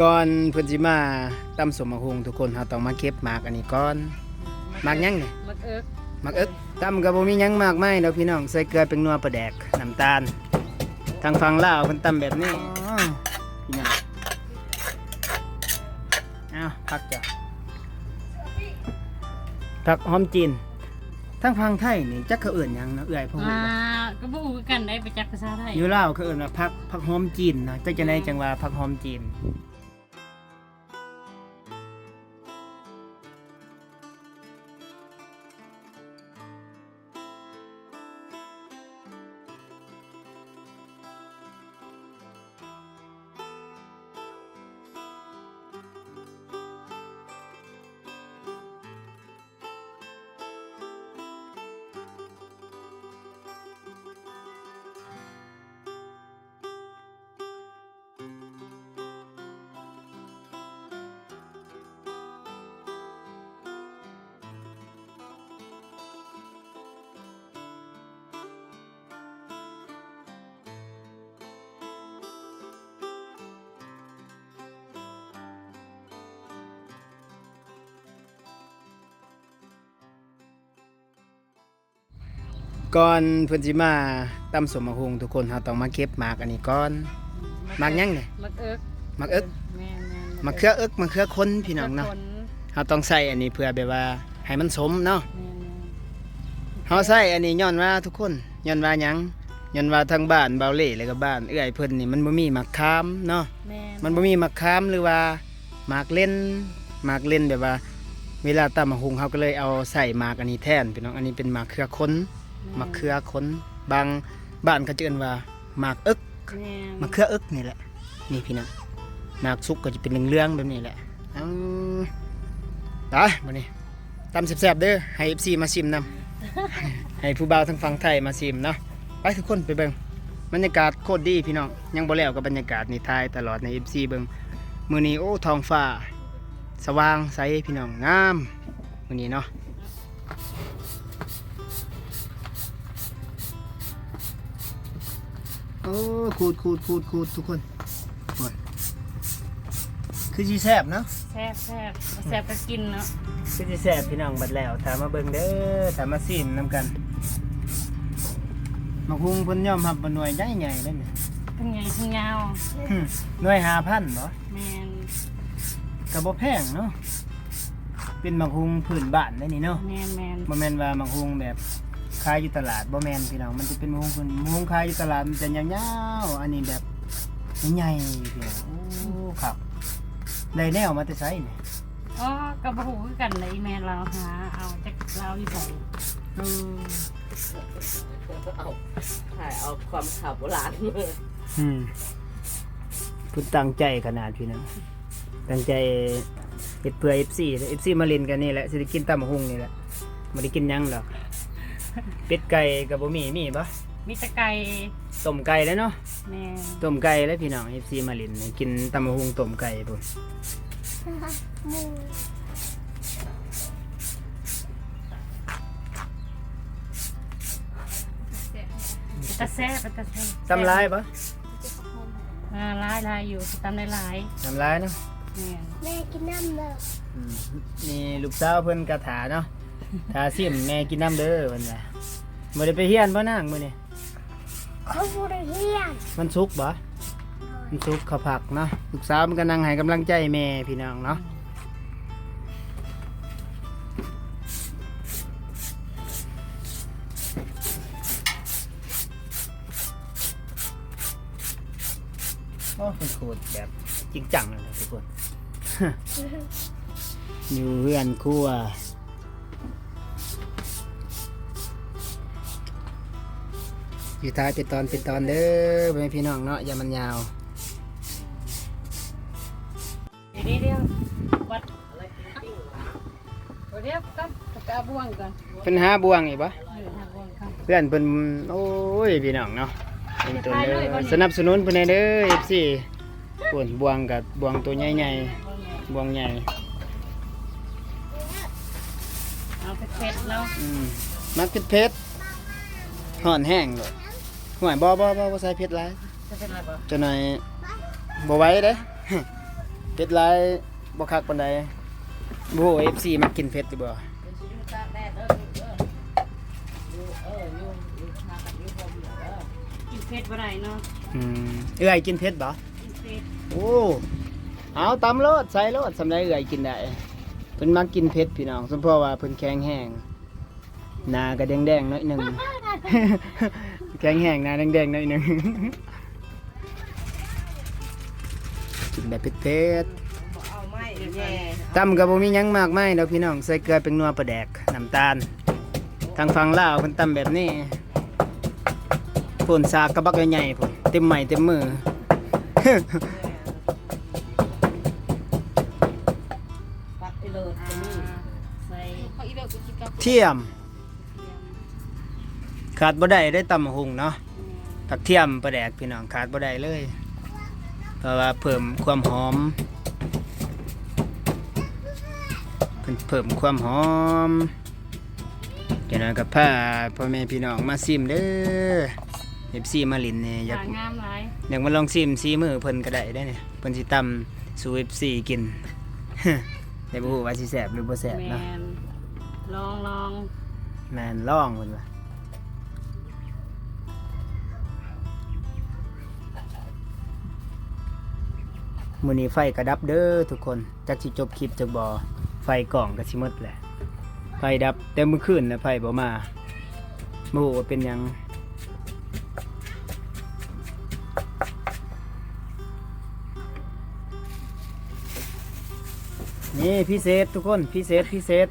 ก่อนเพิ่นสิมาตำสมมะฮุงทุกคนเฮาต้องมาเก็บหมากอันนี้ก่อนหมากหยังนี่มักเอิกหมากเอิกตำก็บ่มีหยังมากมายดอกพี่น้องใส่เกลือเป็นนัวปลาแดกน้ำตาล ทางฝั่งลาวเพิ่นตำแบบนี้อ๋อพี่น้องอ้าวพักจ้ะผักหอมจีนทางฝั่งไทยนี่จักเขาเอื่นหยังเนาะเอื้อยพ่อฮู้อ่าบ่ก็บ่ฮู้คือกันได้ไปจักภาษาไทยอยู่ลาวเขาเอื่นว่าผักผักหอมจีนเนาะจักจะได้จังว่าผักหอมจีน ก่อนเพิ่นสิมาตำสมมะฮุงทุกคนเฮาต้องมาเก็บหมากอันนี้ก่อนหมากหยังนี่มักเอิกหมากเอิกแม่นๆหมากเขือเอิกหมากเขือคนพี่น้องเนาะคเฮาต้องใส่อันนี้เพื่อแบบว่าให้มันสมเนาะแม่นเฮาใส่อันนี้ย้อนว่าทุกคนย้อนว่าหยังย้อนว่าทางบ้านเบาเล่แล้วก็บ้านเอื้อยเพิ่นนี่มันบ่มีหมากคามเนาะๆแม่นมันบ่มีหมากคามหรือว่าหมากเล่นหมากเล่นแบบว่า เวลาตำมะฮุงเฮาก็เลยเอาใส่หมากอันนี้แทนพี่น้องอันนี้เป็นหมากเขือคนห มากเขือคนบางบ้านเขาจะเอิ้นว่าหมากเอิกแม่น มะเขือเอิกนี่แหละ นี่พี่นะหมากสุกก็จะเป็นเรื่องๆแบบนี้แหละเอ้าตายมานี่ตำแซ่บๆเด้อให้ FC มาชิมนำ ให้ผู้บ่าวทั้งฝั่งไทยมาชิมเนาะไปทุกคนไปเบิ่งบรรยากาศโคตรดีพี่น้องยังบ่แล้วกับบรรยากาศนี่ทายตลอดใน FC เบิ่งมื้อนี้โอ้ท้องฟ้า สว่างใสพี่น้องงามมื้อนี้เนาะ โอ้ขูดขูดขูดขูดทุกคนโอ้ยคือสิแซ่บเนาะแซ่บแซ่บแซ่บก็กินเนาะคือสิแซ่บพี่น้องบัดแล้วถามมาเบิ่งเด้อถามมาซิมนํกันมาคุงเพิ่นยอมรับบ่หน่วยใหญ่ๆเลยนี่ทั้งใหญ่ทั้งยาวหึหน่วย5,000บ่แม่นก็บ่แพงเนาะเป็นมังคุงพื้นบ้านได้นี่เนาะแม่นแม่นบ่แม่นว่ามังคุงแบบ ขายอยู่ตลาดบ่แมนพี่น้องมันจะเป็นมังคุงพื้นมังขายอยู่ตลาดมันจะยาวๆอันนี้แบบใหญ่ๆพี่น้องโอ้ครับได้แนวมาแต่ไสนี่อ๋อก็บ่ฮู้คือกันเลยอีแม่เราหาเอาจักเราอยู่ไสเออเอาถ่ายเอาความข่าวโบราณมาอืมเพิ่นตั้งใจขนาดพี่น้องตั้งใจเฮ็ดเพื่อ FC เด้อ FC มาเล่นกันนี่แหละสิได้กินตำบักหุ่งนี่แหละบ่ได้กินยังหรอก เป็ดไก่ก็บ่มีมีบ่มีแตะไก่ต้มไก่แล้วเนาะแม่นต้มไก่แล้วพี่น้อง FC มาเลินนี่กินตำมะฮุงต้มไก่พุ่นตะแซ่บตะแซ่บตำลายปะอ่าลายลายอยู่ตำได้หลายตำลายเนาะแม่นแม่กินน้ำเด้อ อืมนี่ลูกสาวเพิ่นกระถาเนาะ ถาซิมแม่กินน้ำเด้อเพิ่นว่าบ่ได้ไปเฮียนบ่นางมื้อนี้เขาบริเฮียนมันสุกร์บ่มันสุกร์ข้าวผักเนาะลูกสาวมันก็นั่งให้กำลังใจแม่พี่น้องเนาะโอ้เป็นโคตรแบบจริงจังเลยนะทุกคน อยู่เพื่อนครัว อยู่ท้ายเป็นตอนเป็นตอนเด้อพ่อแม่พี่น้องเนาะอย่ามันยาวเดี๋ยวนี้เดียววัดเดี๋ยวก็กระบ่วงก่อนเป็นหาบวงอีกปะเออหาบ่วงก่อนเพื่อนเพิ่นโอ้ยพี่น้องเนาะเป็นตัวเด้อสนับสนุนเพิ่นให้เด้อ FC ปุ่นบวงกับบวงตัวใหญ่ๆบวงใหญ่เอาไปเผ็ดแล้วอืมมักเผ็ดๆห่อนแห้งเลย ห่วยบ่บ่บ่บ่ใส่เผ็ดหลายจะเป็นอะไรบ่จะหน่อยบ่ไหว้เด้อเผ็ดหลายบ่คักปานใดโอ้เอฟซีมากินเผ็ดดิบ่เดี๋ยวสิอยู่ตากแดดเด้ออยู่เด้ออยู่เอออยู่อยู่ทางกันอยู่พรมเด้อกินเผ็ดบ่ได้เนาะอืมเอื้อยกินเผ็ดบ่ กินเผ็ดโอ้ เอาตำโลดใส่โลดสำได้เอื้อยกินได้เพิ่นมักกินเผ็ดพี่น้องสมเพราะว่าเพิ่นแข็งแห้งหน้าก็แดงๆหน่อยหนึง แข็งแห้งหน้าแดงๆหน่อยหนึง กินแบบเผ็ดๆบ่เอาไม้แย่ตำกับบ่มีหยังมากมายดอกพี่น้องใส่เกลือเป็นนัวปลาแดกน้ำตาล ทางฝั่งลาวเพิ่นตำแบบนี้ผลสากกระบักใหญ่ๆพุ่นเต็มไม้เต็มมือ ปักไปเลยอ่าจะมีใส่เทียม ขาดบ่ได้ได้ตำบักหุงเนาะผักเทียมปลาแดกพี่น้องขาดบ่ได้เลย เพราะว่าเพิ่มความหอมเพิ่นเพิ่มความหอมจังนั้นก็พาพ่อแม่พี่น้องมาซิมเด้อ FC มาลินนี่อยากหางามหลายอยากมาลองซิมซีมือเพิ่นก็ได้ได้เนี่ยเพิ่นสิตำสู่ FC กินแต่บ่ฮู้ว่าสิแซ่บหรือบ่แซ่บแมเนาะนลองลองแม่นลองเพิ่นว่า มือนี้ไฟกระดับเด้อทุกคนจักสิจบคลิปจักบ่ไฟกล่องก็สิมดแหละไฟดับแต่มื้อคืนนะไฟบ่มาบ่ฮู้ว่าเป็นยังนี่พิเศษทุกคนพิเศษพิเศษ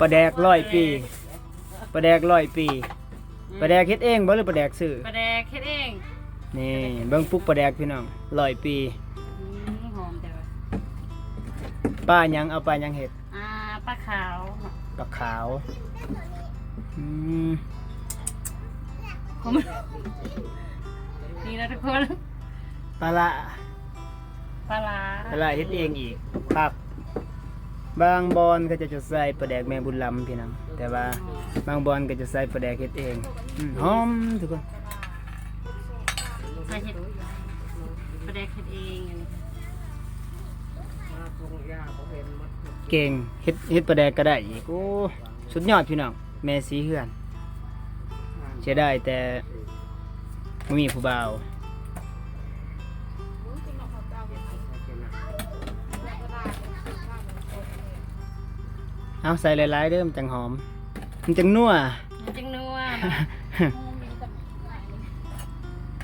ปลาแดกร้อยปีปลาแดกร้อยปีปลาแดกเฮ็ดเองบ่หรือปลาแดกซื้อปลาแดกเฮ็ดเอง นี่เบิ่งปุ๊กปลาแดกพี่น้องร้อยปีอืมหอมแต่ว่าป้าหยังเอาป้าหยังเฮ็ดอ่าปลาขาวปลาขาวอืมผมนี่นะทุกคนปลาละปลาร้าปลาละเฮ็ดเองอีกครับ บางบอนก็จะจะใส่ปลาแดกแม่บุญลำพี่น้องแต่ว่าบางบอนก็จะใส่ปลาแดกเฮ็ดเองอืมหอมทุกคน ใส่เฮ็ดปลาแดกเฮ็ดเองอันนี้มาปรุงยาบ่เห็นหมดเก่งเฮ็ดเฮ็ดปลาแดกก็ได้อีกโอ้สุดยอดพี่น้องแม่สีเฮือนเสียได้แต่บ่มีผู้บ่าวเอาใส่หลายๆเด้อมันจังหอม มันจังนัวมันจังนัว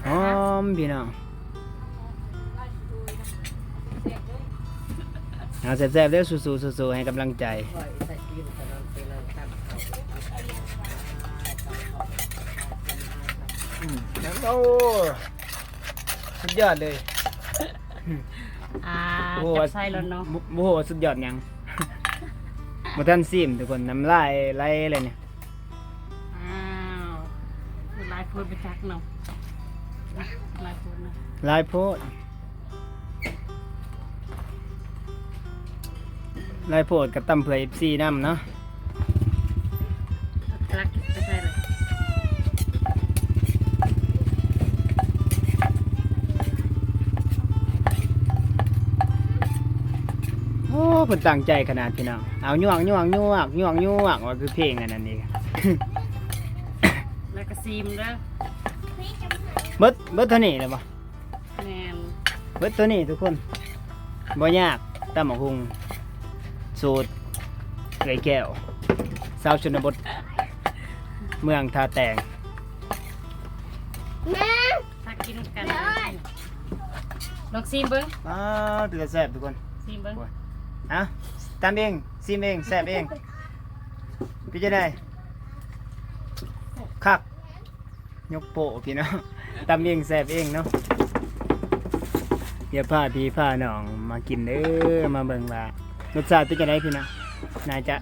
หอ มพี่น้องเอาแซ่บๆเด้อสู้ๆสู้ๆให้กำลังใจปล่อยใส่กินแต่นอนไปเลยตั้งเขาโอ้สุดยอดเลยอ่าโอ้จับใส่แล้วเนาะโอ้โหสุดยอดหยังมาท่านซิมทุกคนน้ำลายไหลเลยเนี่ยอ้าวลายพูดไปจักเนาะอะ ลายพูดนะลายโพดลายโพดกับตำเผื่อเอฟซีน้ำเนาะรักไปใส่เลยโอ้เพิ่นตั้งใจขนาดพี่น้องเอาย่วงย่วงย่วงย่วงย่วงว่าคือเพลงอันนั้นนี่แล้วก็ซีมเด้อเบิดเบิดเท่านี้เลยปะ แมนเบิดตัวนี้ทุกคนบ่ยากตำหมกหุงสูตรไก่แก้วสาวชนบท เมืองท่าแตงแม่ถ้ากินกันลองซีมเบิ้งอ้าวเป็นแซ่บทุกคนซีมเบิ้งฮะตามเองซิมเองแซ่บเองพี่จะได้คักยกโปะพี่น้องตามเองแซ่บเองเนาะ อย่าพาพี่พาน้องมากินเด้อมาเบิ่งว่ารสชาติเป็นจะไดพี่น้องน่าจะ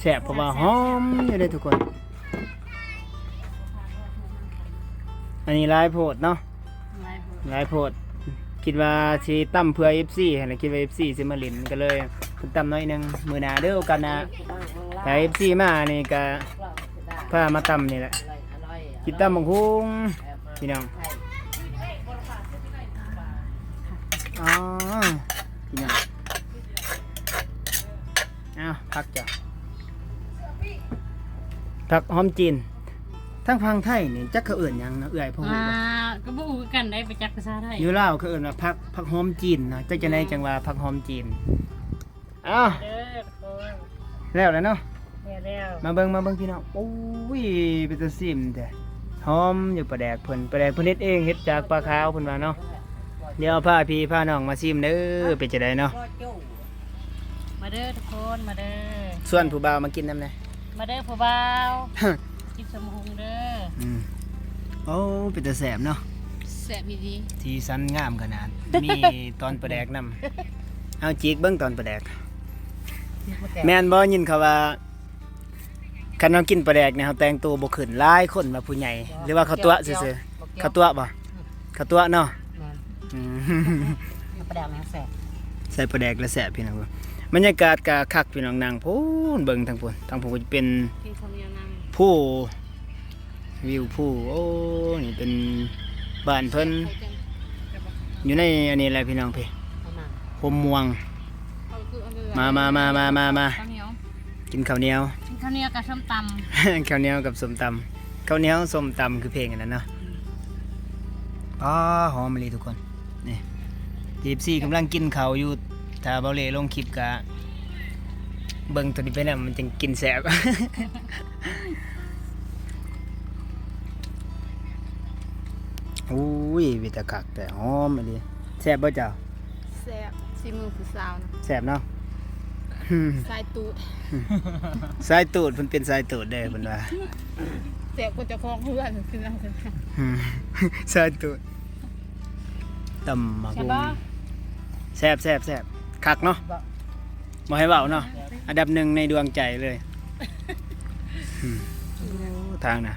แซ่บเพราะว่าหอมอยู่เลยทุกคน อันนี้ลายโพดเนาะลายโพดคิดว่าสิตั้มเพื่อ FC หั่นน่ะคิดว่า FC สิมาเลินก็เลยเพิ่นตั้มน้อยหนึงมื้อหน้าเด้อโอกาสหน้าถ้า FC มานี่ก็พามาตั้มนี่แหละกินตั้มบักฮุงพี่น้อง ออ๋อพี่น้องเอาพักจ้ะผักหอมจีนทั้งพังไทยนี่จักเขาเอื่นหยังนะเอื่อยพ่อหูอ่าบ่ก็บ่ฮู้กันได้ไปจักภาษาไทยอยู่ลาวเขาเอื่นว่าผักผักหอมจีนนะจักจะในจังว่าผักหอมจีนอ้าวเด้อทุกคนแล้วแล้วเนาะแล้วแล้วมาเบิ่งมาเบิ่งพี่น้องโอ้ยเป็นตาซิมแต่หอมอยู่ปลาแดกเพิ่นปลาแดกเพิ่นเฮ็ดเองเฮ็ดจากปลาขาวเพิ่นว่าเนาะ เดี๋ยวพาพี่พาน้องมาซิมเด้อเป็นจังไดเนาะก็จู่มาเด้อทุกคนมาเด้อส่วนผู้บ่าวมากินนำแหน่มาเด้อผู้บ่าวกินสมหุงเด้ออืมโอ้เป็นตาแสบเนาะแซ่บดี ที่สันงามขนาด มีตอนปลาแดกนำเอาจีกเบิ่งตอนปลาแดก แม่นบ่ยินเขาว่าคันเรากินปลาแดกเนี่ยเขาแต่งตัวบ่ขึ้นหลายคนว่าผู้ใหญ่หรือว่าเขาตัวซื่อๆเขาตัวบ่เขาตัวเนาะแม่ นอืมน้ำปลาแดกแม่แซ่บใส่ปลาแดกและแสบพี่น้องเว้ยบรรยากาศกะคักพี่น้องนางพูนเบิ่งทางพูนทางพูนก็จะเป็นๆกินข้าวเหนียวนำผู้วิวผู้โอ้นี่เป็นบ้านเพิ่นอยู่ในอันนี้แหละพี่น้องพี่เอามาพมม่วงมามามามามามาข้าวเหนียวกินข้าวเหนียว กินข้าวเหนียวกับส้มตข้าวเหนียวกับส้มตำข้าวเหนียวส้มตำคือเพลงอันนั้นเนาะอ๋อหอมมะลิทุกคน นี่จีบซี่กำลังกินข้าวอยู่ถ้าเบาเล่ลงคลิปกะเบิ่งตัวนี้ไปน่ะมันจึงกินแสบ อุ้ยวิตาคักแต่หอมมะลิแสบบ่เจ้าแซ่บซีมือผู้สาวนะแสบเนาะอืมสายตูดสายตูดเพิ่นเป็นสายตูดเด้อเพิ่นว่า แซ่บก็จะคล้องเพื่อนคือนั่งกันอืมสายตูด ตำมะำใช่กุงปะแซ่บแซ่บแซ่บคักเนาะบ่ให้เว้าเนาะอันดับหนึ่งในดวงใจเลยอืมโอ้ทางน่ะ